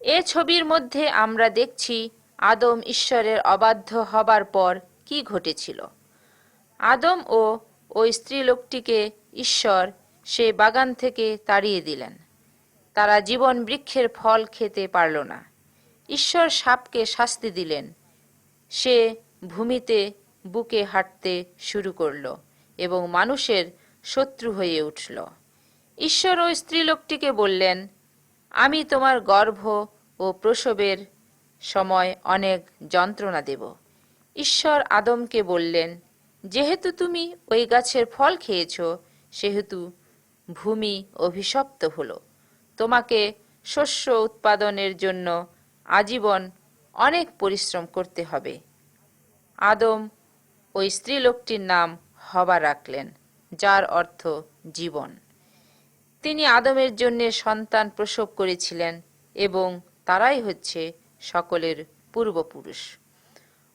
এ ছবির মধ্যে আমরা দেখছি আদম ঈশ্বরের অবাধ্য হবার পর কি ঘটেছিল। আদম ও ওই স্ত্রীলোকটিকে ঈশ্বর সে বাগান থেকে তাড়িয়ে দিলেন। তারা জীবন বৃক্ষের ফল খেতে পারল না। ঈশ্বর সাপকে শাস্তি দিলেন। সে ভূমিতে বুকে হাঁটতে শুরু করল এবং মানুষের শত্রু হয়ে উঠল। ঈশ্বর ওই স্ত্রীলোকটিকে বললেন আমি তোমার গর্ভ ও প্রসবের সময় অনেক যন্ত্রণা দেব। ঈশ্বর আদমকে বললেন, যেহেতু তুমি ওই গাছের ফল খেয়েছ, সেহেতু ভূমি অভিশপ্ত হলো। তোমাকে শস্য উৎপাদনের জন্য আজীবন অনেক পরিশ্রম করতে হবে। আদম ওই স্ত্রীলোকটির নাম হবা রাখলেন, যার অর্থ জীবন। তিনি আদমের জন্য সন্তান প্রসব করেছিলেন এবং তারাই হচ্ছে সকলের পূর্বপুরুষ।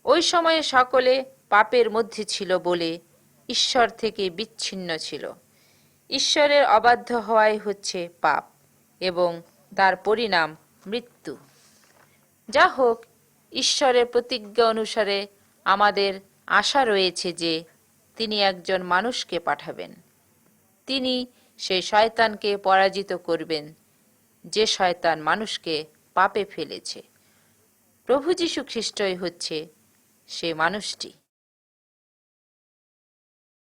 ওই সময়ে সকলে পাপের মধ্যে ছিল বলে ঈশ্বর থেকে বিচ্ছিন্ন ছিল। ঈশ্বরের অবাধ্য হওয়াই হচ্ছে পাপ এবং তার পরিণাম মৃত্যু। যা হোক, ঈশ্বরের প্রতিজ্ঞা অনুসারে আমাদের আশা রয়েছে যে তিনি একজন মানুষকে পাঠাবেন। তিনি সেই শয়তানকে পরাজিত করবেন, যে শয়তান মানুষকে পাপে ফেলেছে। প্রভু যীশু খ্রিস্টই হচ্ছে সে মানুষটি।